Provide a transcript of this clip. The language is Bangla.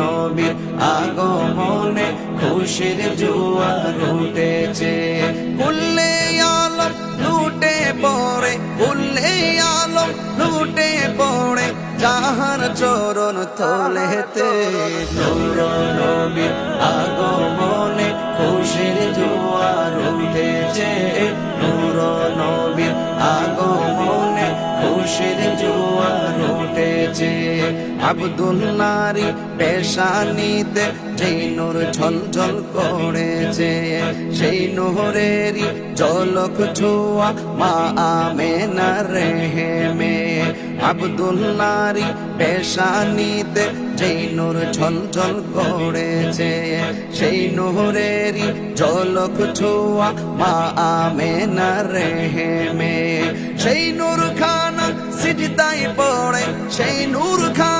নবীর আগমনে খুশির জুয়ার উঠেছে। উল্লে আলম লুটে পড়ে উল্লে আলম লুটে পড়ে, যাহার চরণ তোলেতে। নূর নবীর আগমনে খুশির জুয়ার উঠেছে। নূর নবীর আগমনে খুশির জুয়ার উঠেছে। আবদুল্লারি পেশানিতে যেই নূর ঝলঝল করেছে, সেই নহরেরই জলক ছোয়া মা আমেনা রেহেমে। আবদুল্লারি পেশানিতে যেই নূর ঝলঝল করেছে, সেই নহরেরই জলক ছোয়া মা আমেনা রেহেমে। সেই নূর খানা সিজদাই পড়ে সেই নূর খান